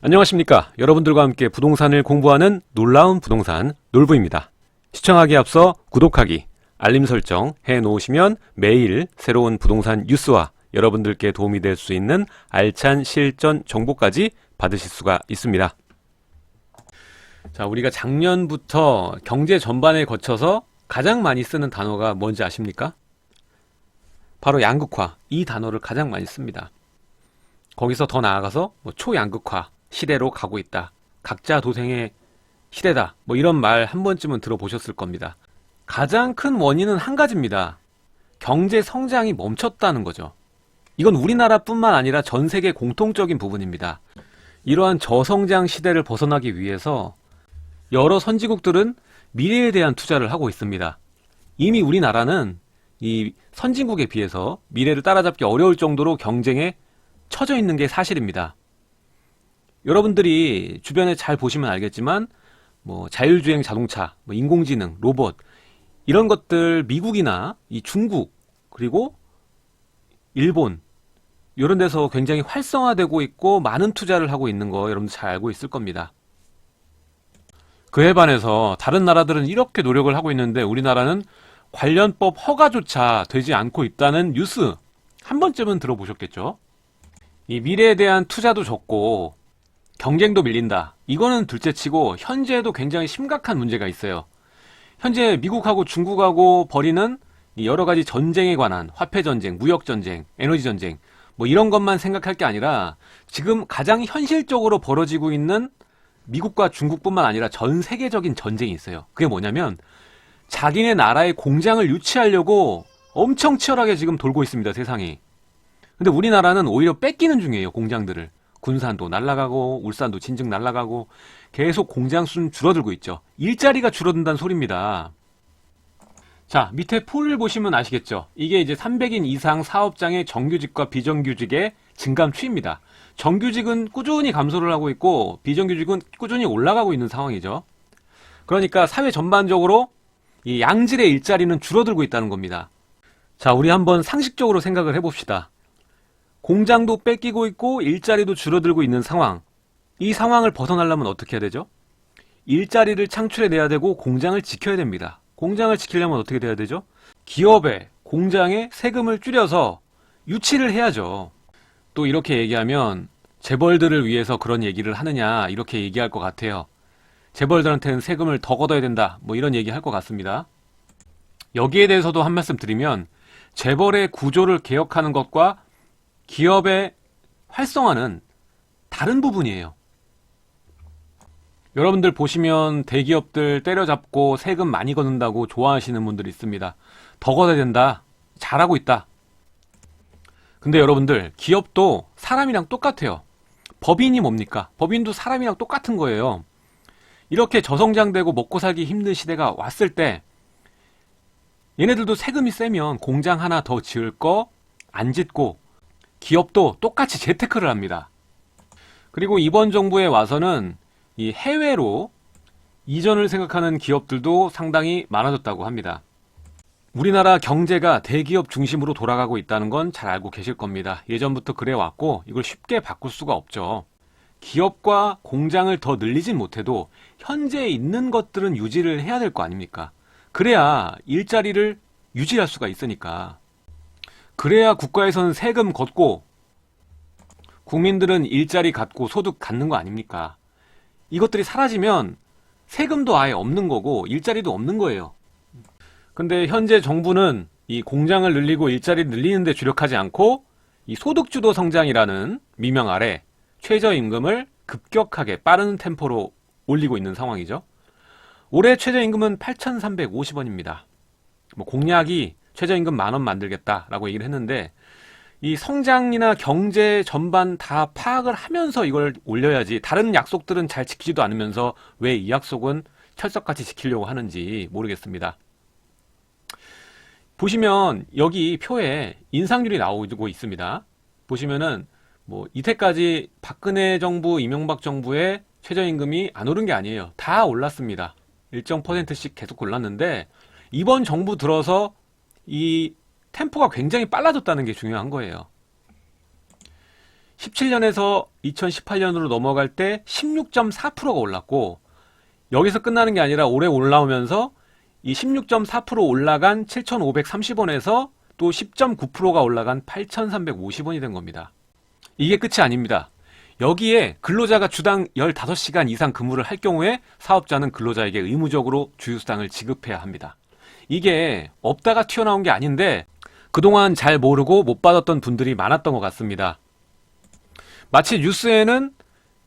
안녕하십니까. 여러분들과 함께 부동산을 공부하는 놀라운 부동산 놀부입니다. 시청하기 앞서 구독하기, 알림 설정 해 놓으시면 매일 새로운 부동산 뉴스와 여러분들께 도움이 될 수 있는 알찬 실전 정보까지 받으실 수가 있습니다. 자, 우리가 작년부터 경제 전반에 거쳐서 가장 많이 쓰는 단어가 뭔지 아십니까? 바로 양극화. 이 단어를 가장 많이 씁니다. 거기서 더 나아가서 뭐 초양극화 시대로 가고 있다. 각자 도생의 시대다. 뭐 이런 말 한 번쯤은 들어보셨을 겁니다. 가장 큰 원인은 한 가지입니다. 경제 성장이 멈췄다는 거죠. 이건 우리나라뿐만 아니라 전 세계 공통적인 부분입니다. 이러한 저성장 시대를 벗어나기 위해서 여러 선진국들은 미래에 대한 투자를 하고 있습니다. 이미 우리나라는 이 선진국에 비해서 미래를 따라잡기 어려울 정도로 경쟁에 처져 있는 게 사실입니다. 여러분들이 주변에 잘 보시면 알겠지만 뭐 자율주행 자동차, 뭐 인공지능, 로봇 이런 것들 미국이나 이 중국 그리고 일본 이런 데서 굉장히 활성화되고 있고 많은 투자를 하고 있는 거 여러분들 잘 알고 있을 겁니다. 그에 반해서 다른 나라들은 이렇게 노력을 하고 있는데 우리나라는 관련법 허가조차 되지 않고 있다는 뉴스 한 번쯤은 들어보셨겠죠? 이 미래에 대한 투자도 적고 경쟁도 밀린다. 이거는 둘째치고 현재에도 굉장히 심각한 문제가 있어요. 현재 미국하고 중국하고 벌이는 이 여러 가지 전쟁에 관한 화폐 전쟁, 무역 전쟁, 에너지 전쟁 뭐 이런 것만 생각할 게 아니라 지금 가장 현실적으로 벌어지고 있는 미국과 중국뿐만 아니라 전 세계적인 전쟁이 있어요. 그게 뭐냐면 자기네 나라의 공장을 유치하려고 엄청 치열하게 지금 돌고 있습니다, 세상이. 근데 우리나라는 오히려 뺏기는 중이에요, 공장들을. 군산도 날라가고 울산도 진즉 날라가고 계속 공장 수는 줄어들고 있죠. 일자리가 줄어든다는 소리입니다. 자, 밑에 풀을 보시면 아시겠죠? 이게 이제 300인 이상 사업장의 정규직과 비정규직의 증감 추입니다. 정규직은 꾸준히 감소를 하고 있고 비정규직은 꾸준히 올라가고 있는 상황이죠. 그러니까 사회 전반적으로 이 양질의 일자리는 줄어들고 있다는 겁니다. 자, 우리 한번 상식적으로 생각을 해봅시다. 공장도 뺏기고 있고 일자리도 줄어들고 있는 상황. 이 상황을 벗어나려면 어떻게 해야 되죠? 일자리를 창출해내야 되고 공장을 지켜야 됩니다. 공장을 지키려면 어떻게 돼야 되죠? 기업에, 공장에 세금을 줄여서 유치를 해야죠. 또 이렇게 얘기하면 재벌들을 위해서 그런 얘기를 하느냐 이렇게 얘기할 것 같아요. 재벌들한테는 세금을 더 걷어야 된다 뭐 이런 얘기 할 것 같습니다. 여기에 대해서도 한 말씀 드리면 재벌의 구조를 개혁하는 것과 기업의 활성화는 다른 부분이에요. 여러분들 보시면 대기업들 때려잡고 세금 많이 걷는다고 좋아하시는 분들이 있습니다. 더 걷어야 된다. 잘하고 있다. 근데 여러분들 기업도 사람이랑 똑같아요. 법인이 뭡니까? 법인도 사람이랑 똑같은 거예요. 이렇게 저성장되고 먹고 살기 힘든 시대가 왔을 때 얘네들도 세금이 세면 공장 하나 더 지을 거 안 짓고 기업도 똑같이 재테크를 합니다. 그리고 이번 정부에 와서는 이 해외로 이전을 생각하는 기업들도 상당히 많아졌다고 합니다. 우리나라 경제가 대기업 중심으로 돌아가고 있다는 건 잘 알고 계실 겁니다. 예전부터 그래 왔고 이걸 쉽게 바꿀 수가 없죠. 기업과 공장을 더 늘리진 못해도 현재 있는 것들은 유지를 해야 될 거 아닙니까? 그래야 일자리를 유지할 수가 있으니까. 그래야 국가에서는 세금 걷고 국민들은 일자리 갖고 소득 갖는 거 아닙니까? 이것들이 사라지면 세금도 아예 없는 거고 일자리도 없는 거예요. 근데 현재 정부는 이 공장을 늘리고 일자리 늘리는 데 주력하지 않고 이 소득주도 성장이라는 미명 아래 최저임금을 급격하게 빠른 템포로 올리고 있는 상황이죠. 올해 최저임금은 8,350원입니다. 뭐 공약이 최저임금 만 원 만들겠다라고 얘기를 했는데 이 성장이나 경제 전반 다 파악을 하면서 이걸 올려야지 다른 약속들은 잘 지키지도 않으면서 왜 이 약속은 철석같이 지키려고 하는지 모르겠습니다. 보시면 여기 표에 인상률이 나오고 있습니다. 보시면은 뭐 이때까지 박근혜 정부, 이명박 정부의 최저임금이 안 오른 게 아니에요. 다 올랐습니다. 일정 퍼센트씩 계속 올랐는데 이번 정부 들어서 이 템포가 굉장히 빨라졌다는 게 중요한 거예요. 17년에서 2018년으로 넘어갈 때 16.4%가 올랐고 여기서 끝나는 게 아니라 올해 올라오면서 이 16.4% 올라간 7,530원에서 또 10.9%가 올라간 8,350원이 된 겁니다. 이게 끝이 아닙니다. 여기에 근로자가 주당 15시간 이상 근무를 할 경우에 사업자는 근로자에게 의무적으로 주휴수당을 지급해야 합니다. 이게 없다가 튀어나온 게 아닌데 그동안 잘 모르고 못 받았던 분들이 많았던 것 같습니다. 마치 뉴스에는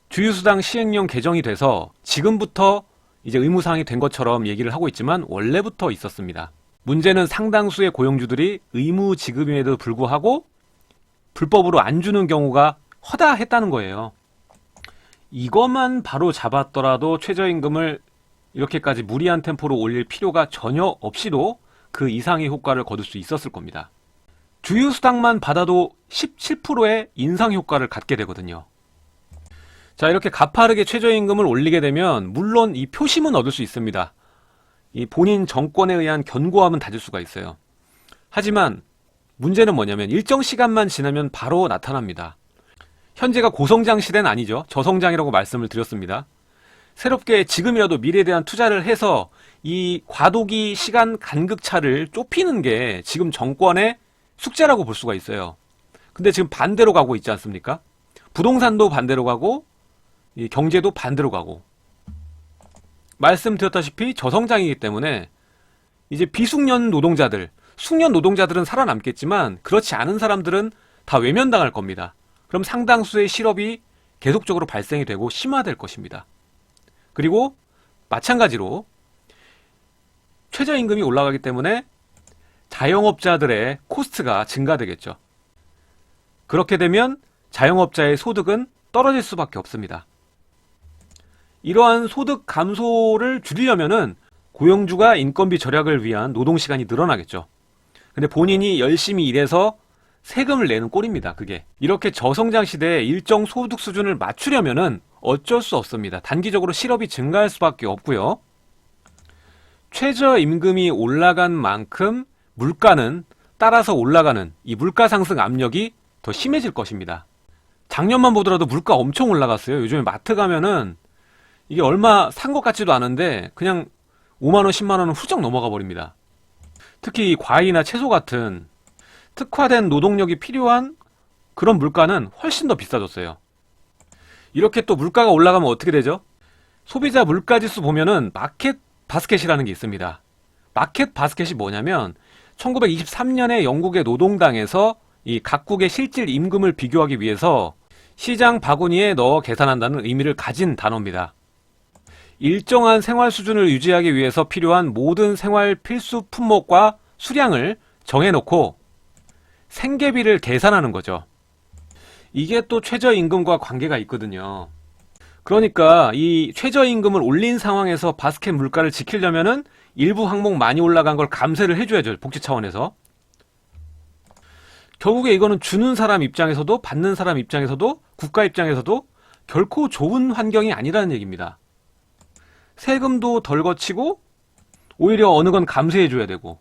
주휴수당 시행령 개정이 돼서 지금부터 이제 의무사항이 된 것처럼 얘기를 하고 있지만 원래부터 있었습니다. 문제는 상당수의 고용주들이 의무 지급임에도 불구하고 불법으로 안 주는 경우가 허다했다는 거예요. 이것만 바로 잡았더라도 최저임금을 이렇게까지 무리한 템포로 올릴 필요가 전혀 없이도 그 이상의 효과를 거둘 수 있었을 겁니다. 주휴수당만 받아도 17%의 인상 효과를 갖게 되거든요. 자, 이렇게 가파르게 최저임금을 올리게 되면 물론 이 표심은 얻을 수 있습니다. 이 본인 정권에 의한 견고함은 다질 수가 있어요. 하지만 문제는 뭐냐면 일정 시간만 지나면 바로 나타납니다. 현재가 고성장 시대는 아니죠. 저성장이라고 말씀을 드렸습니다. 새롭게 지금이라도 미래에 대한 투자를 해서 이 과도기 시간 간극차를 좁히는 게 지금 정권의 숙제라고 볼 수가 있어요. 근데 지금 반대로 가고 있지 않습니까? 부동산도 반대로 가고 이 경제도 반대로 가고 말씀드렸다시피 저성장이기 때문에 이제 비숙련 노동자들, 숙련 노동자들은 살아남겠지만 그렇지 않은 사람들은 다 외면당할 겁니다. 그럼 상당수의 실업이 계속적으로 발생이 되고 심화될 것입니다. 그리고 마찬가지로 최저임금이 올라가기 때문에 자영업자들의 코스트가 증가되겠죠. 그렇게 되면 자영업자의 소득은 떨어질 수밖에 없습니다. 이러한 소득 감소를 줄이려면은 고용주가 인건비 절약을 위한 노동 시간이 늘어나겠죠. 근데 본인이 열심히 일해서 세금을 내는 꼴입니다. 그게 이렇게 저성장 시대에 일정 소득 수준을 맞추려면은 어쩔 수 없습니다. 단기적으로 실업이 증가할 수밖에 없고요. 최저 임금이 올라간 만큼 물가는 따라서 올라가는 이 물가 상승 압력이 더 심해질 것입니다. 작년만 보더라도 물가 엄청 올라갔어요. 요즘에 마트 가면은 이게 얼마 산 것 같지도 않은데 그냥 5만원, 10만원은 훌쩍 넘어가 버립니다. 특히 과일이나 채소 같은 특화된 노동력이 필요한 그런 물가는 훨씬 더 비싸졌어요. 이렇게 또 물가가 올라가면 어떻게 되죠? 소비자 물가지수 보면은 마켓 바스켓이라는 게 있습니다. 마켓 바스켓이 뭐냐면 1923년에 영국의 노동당에서 이 각국의 실질 임금을 비교하기 위해서 시장 바구니에 넣어 계산한다는 의미를 가진 단어입니다. 일정한 생활 수준을 유지하기 위해서 필요한 모든 생활 필수 품목과 수량을 정해놓고 생계비를 계산하는 거죠. 이게 또 최저임금과 관계가 있거든요. 그러니까 이 최저임금을 올린 상황에서 바스켓 물가를 지키려면은 일부 항목 많이 올라간 걸 감세를 해줘야죠. 복지 차원에서. 결국에 이거는 주는 사람 입장에서도 받는 사람 입장에서도 국가 입장에서도 결코 좋은 환경이 아니라는 얘기입니다. 세금도 덜 거치고 오히려 어느 건 감세해줘야 되고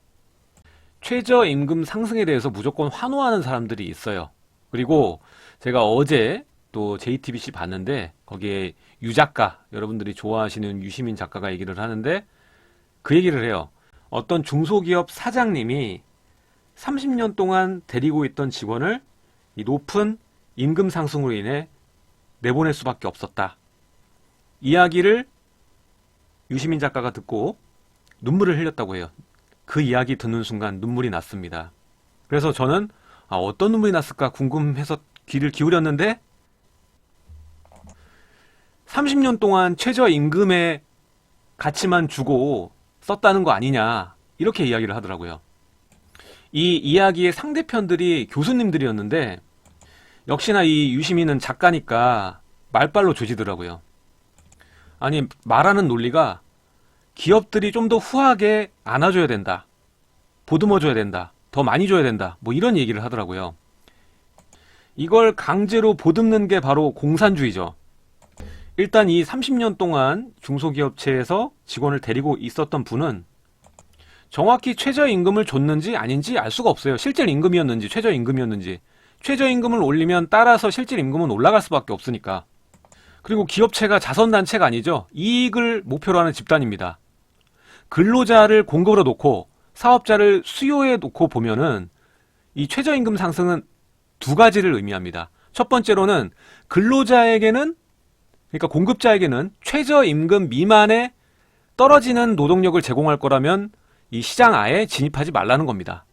최저임금 상승에 대해서 무조건 환호하는 사람들이 있어요. 그리고 제가 어제 또 JTBC 봤는데 거기에 유 작가 여러분들이 좋아하시는 유시민 작가가 얘기를 하는데 그 얘기를 해요. 어떤 중소기업 사장님이 30년 동안 데리고 있던 직원을 이 높은 임금 상승으로 인해 내보낼 수밖에 없었다. 이야기를 유시민 작가가 듣고 눈물을 흘렸다고 해요. 그 이야기 듣는 순간 눈물이 났습니다. 그래서 저는 아, 어떤 눈물이 났을까 궁금해서 귀를 기울였는데 30년 동안 최저임금의 가치만 주고 썼다는 거 아니냐 이렇게 이야기를 하더라고요. 이 이야기의 상대편들이 교수님들이었는데 역시나 이 유시민은 작가니까 말빨로 조지더라고요. 아니 말하는 논리가 기업들이 좀 더 후하게 안아줘야 된다. 보듬어줘야 된다. 더 많이 줘야 된다. 뭐 이런 얘기를 하더라고요. 이걸 강제로 보듬는 게 바로 공산주의죠. 일단 이 30년 동안 중소기업체에서 직원을 데리고 있었던 분은 정확히 최저임금을 줬는지 아닌지 알 수가 없어요. 실제 임금이었는지 최저임금이었는지 최저임금을 올리면 따라서 실질 임금은 올라갈 수밖에 없으니까. 그리고 기업체가 자선단체가 아니죠. 이익을 목표로 하는 집단입니다. 근로자를 공급으로 놓고 사업자를 수요에 놓고 보면은 이 최저임금 상승은 두 가지를 의미합니다. 첫 번째로는 근로자에게는 그러니까 공급자에게는 최저임금 미만의 떨어지는 노동력을 제공할 거라면 이 시장 아예 진입하지 말라는 겁니다.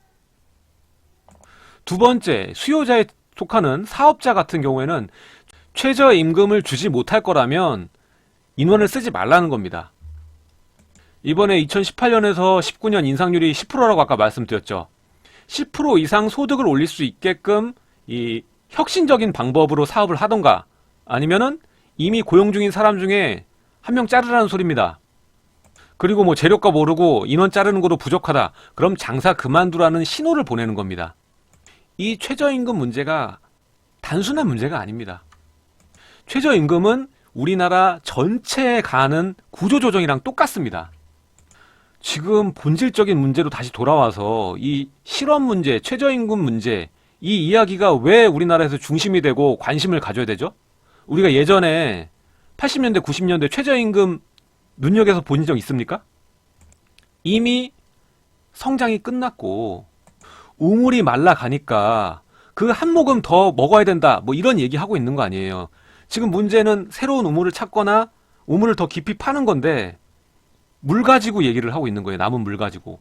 두 번째, 수요자에 속하는 사업자 같은 경우에는 최저임금을 주지 못할 거라면 인원을 쓰지 말라는 겁니다. 이번에 2018년에서 19년 인상률이 10%라고 아까 말씀드렸죠. 10% 이상 소득을 올릴 수 있게끔 이 혁신적인 방법으로 사업을 하던가 아니면은 이미 고용 중인 사람 중에 한 명 자르라는 소리입니다. 그리고 뭐 재료값 오르고 인원 자르는 것도 부족하다. 그럼 장사 그만두라는 신호를 보내는 겁니다. 이 최저임금 문제가 단순한 문제가 아닙니다. 최저임금은 우리나라 전체에 가는 구조조정이랑 똑같습니다. 지금 본질적인 문제로 다시 돌아와서 이 실업 문제, 최저임금 문제, 이 이야기가 왜 우리나라에서 중심이 되고 관심을 가져야 되죠? 우리가 예전에 80년대, 90년대 최저임금 눈여겨서 본 적 있습니까? 이미 성장이 끝났고 우물이 말라가니까 그 한 모금 더 먹어야 된다. 뭐 이런 얘기 하고 있는 거 아니에요. 지금 문제는 새로운 우물을 찾거나 우물을 더 깊이 파는 건데 물 가지고 얘기를 하고 있는 거예요. 남은 물 가지고.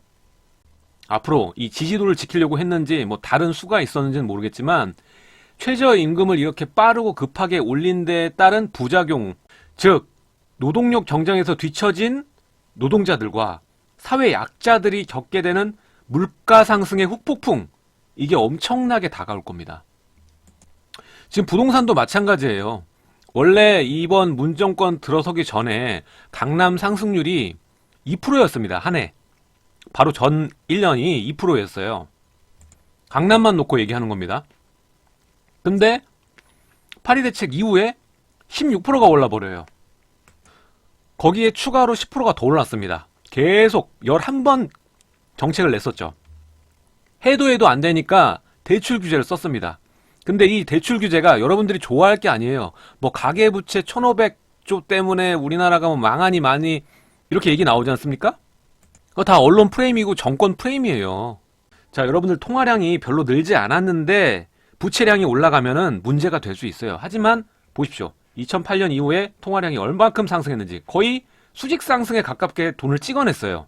앞으로 이 지지도를 지키려고 했는지 뭐 다른 수가 있었는지는 모르겠지만 최저임금을 이렇게 빠르고 급하게 올린 데에 따른 부작용, 즉 노동력 경쟁에서 뒤처진 노동자들과 사회 약자들이 겪게 되는 물가 상승의 후폭풍 이게 엄청나게 다가올 겁니다. 지금 부동산도 마찬가지예요. 원래 이번 문정권 들어서기 전에 강남 상승률이 2%였습니다. 한 해. 바로 전 1년이 2%였어요. 강남만 놓고 얘기하는 겁니다. 근데 파리 대책 이후에 16%가 올라버려요. 거기에 추가로 10%가 더 올랐습니다. 계속 11번 정책을 냈었죠. 해도 해도 안 되니까 대출 규제를 썼습니다. 근데 이 대출 규제가 여러분들이 좋아할 게 아니에요. 뭐 가계부채 1500조 때문에 우리나라가 뭐 망하니 많이 이렇게 얘기 나오지 않습니까? 그거 다 언론 프레임이고 정권 프레임이에요. 자, 여러분들 통화량이 별로 늘지 않았는데 부채량이 올라가면은 문제가 될 수 있어요. 하지만 보십시오. 2008년 이후에 통화량이 얼마큼 상승했는지 거의 수직 상승에 가깝게 돈을 찍어냈어요.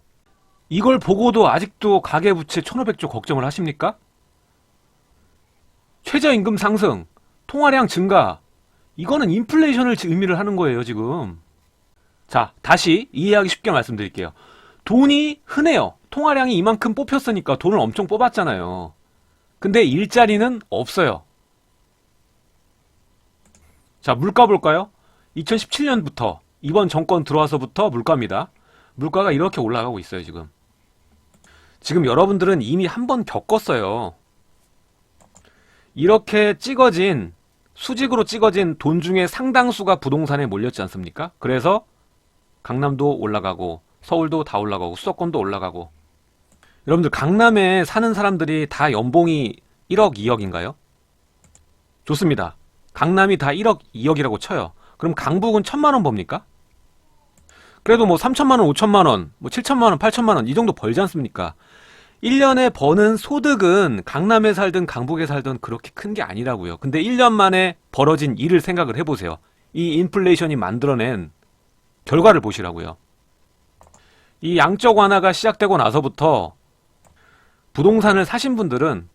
이걸 보고도 아직도 가계부채 1500조 걱정을 하십니까? 최저임금 상승, 통화량 증가, 이거는 인플레이션을 의미를 하는 거예요, 지금. 자, 다시 이해하기 쉽게 말씀드릴게요. 돈이 흔해요. 통화량이 이만큼 뽑혔으니까 돈을 엄청 뽑았잖아요. 근데 일자리는 없어요. 자, 물가 볼까요? 2017년부터 이번 정권 들어와서부터 물가입니다. 물가가 이렇게 올라가고 있어요, 지금. 지금 여러분들은 이미 한 번 겪었어요. 이렇게 찍어진 수직으로 찍어진 돈 중에 상당수가 부동산에 몰렸지 않습니까? 그래서 강남도 올라가고 서울도 다 올라가고 수도권도 올라가고 여러분들 강남에 사는 사람들이 다 연봉이 1억 2억인가요? 좋습니다. 강남이 다 1억 2억이라고 쳐요. 그럼 강북은 1000만 원 법니까? 그래도 뭐 3천만 원, 5천만 원, 뭐 7천만 원, 8천만 원 이 정도 벌지 않습니까? 1년에 버는 소득은 강남에 살든 강북에 살든 그렇게 큰 게 아니라고요. 근데 1년 만에 벌어진 일을 생각을 해보세요. 이 인플레이션이 만들어낸 결과를 보시라고요. 이 양적 완화가 시작되고 나서부터 부동산을 사신 분들은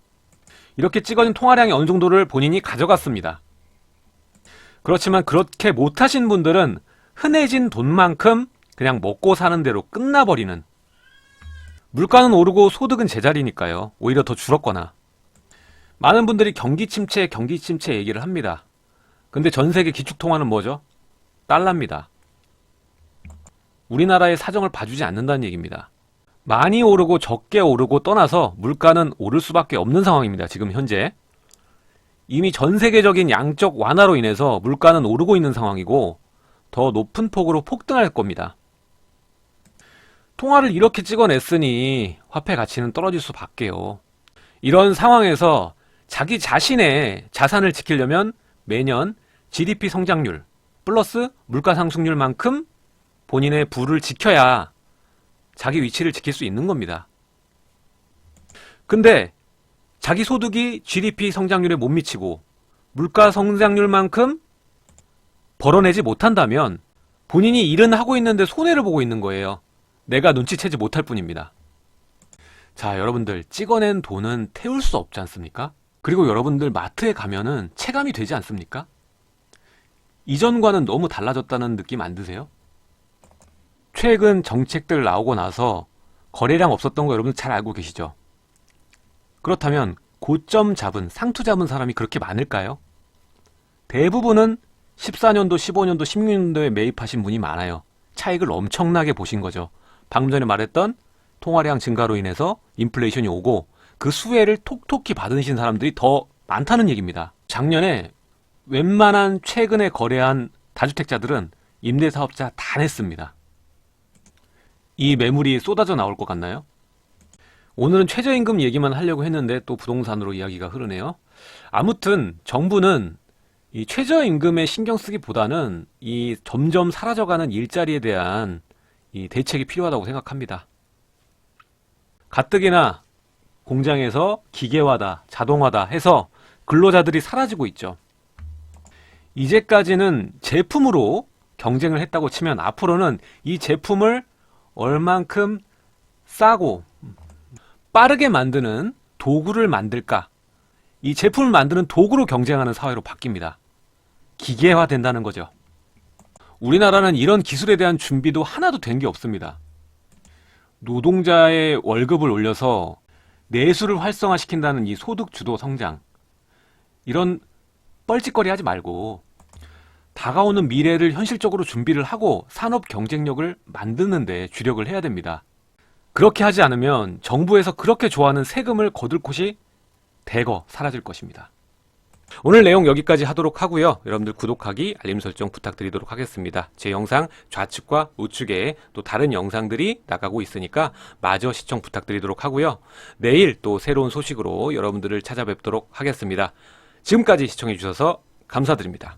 이렇게 찍어진 통화량이 어느 정도를 본인이 가져갔습니다. 그렇지만 그렇게 못하신 분들은 흔해진 돈만큼 그냥 먹고 사는 대로 끝나버리는 물가는 오르고 소득은 제자리니까요. 오히려 더 줄었거나. 많은 분들이 경기 침체, 경기 침체 얘기를 합니다. 근데 전 세계 기축통화는 뭐죠? 달러입니다. 우리나라의 사정을 봐주지 않는다는 얘기입니다. 많이 오르고 적게 오르고 떠나서 물가는 오를 수밖에 없는 상황입니다. 지금 현재. 이미 전 세계적인 양적 완화로 인해서 물가는 오르고 있는 상황이고 더 높은 폭으로 폭등할 겁니다. 통화를 이렇게 찍어냈으니 화폐 가치는 떨어질 수밖에요. 이런 상황에서 자기 자신의 자산을 지키려면 매년 GDP 성장률 플러스 물가 상승률만큼 본인의 부를 지켜야 자기 위치를 지킬 수 있는 겁니다. 근데 자기 소득이 GDP 성장률에 못 미치고 물가 성장률만큼 벌어내지 못한다면 본인이 일은 하고 있는데 손해를 보고 있는 거예요. 내가 눈치채지 못할 뿐입니다. 자, 여러분들 찍어낸 돈은 태울 수 없지 않습니까? 그리고 여러분들 마트에 가면은 체감이 되지 않습니까? 이전과는 너무 달라졌다는 느낌 안 드세요? 최근 정책들 나오고 나서 거래량 없었던 거 여러분 잘 알고 계시죠? 그렇다면 고점 잡은 상투 잡은 사람이 그렇게 많을까요? 대부분은 14년도, 15년도, 16년도에 매입하신 분이 많아요. 차익을 엄청나게 보신 거죠. 방금 전에 말했던 통화량 증가로 인해서 인플레이션이 오고 그 수혜를 톡톡히 받으신 사람들이 더 많다는 얘기입니다. 작년에 웬만한 최근에 거래한 다주택자들은 임대사업자 다 냈습니다. 이 매물이 쏟아져 나올 것 같나요? 오늘은 최저임금 얘기만 하려고 했는데 또 부동산으로 이야기가 흐르네요. 아무튼 정부는 이 최저임금에 신경 쓰기보다는 이 점점 사라져가는 일자리에 대한 이 대책이 필요하다고 생각합니다. 가뜩이나 공장에서 기계화다, 자동화다 해서 근로자들이 사라지고 있죠. 이제까지는 제품으로 경쟁을 했다고 치면 앞으로는 이 제품을 얼만큼 싸고 빠르게 만드는 도구를 만들까? 이 제품을 만드는 도구로 경쟁하는 사회로 바뀝니다. 기계화 된다는 거죠. 우리나라는 이런 기술에 대한 준비도 하나도 된 게 없습니다. 노동자의 월급을 올려서 내수를 활성화시킨다는 이 소득 주도 성장. 이런 뻘짓거리 하지 말고 다가오는 미래를 현실적으로 준비를 하고 산업 경쟁력을 만드는데 주력을 해야 됩니다. 그렇게 하지 않으면 정부에서 그렇게 좋아하는 세금을 거둘 곳이 대거 사라질 것입니다. 오늘 내용 여기까지 하도록 하고요. 여러분들 구독하기, 알림 설정 부탁드리도록 하겠습니다. 제 영상 좌측과 우측에 또 다른 영상들이 나가고 있으니까 마저 시청 부탁드리도록 하고요. 내일 또 새로운 소식으로 여러분들을 찾아뵙도록 하겠습니다. 지금까지 시청해 주셔서 감사드립니다.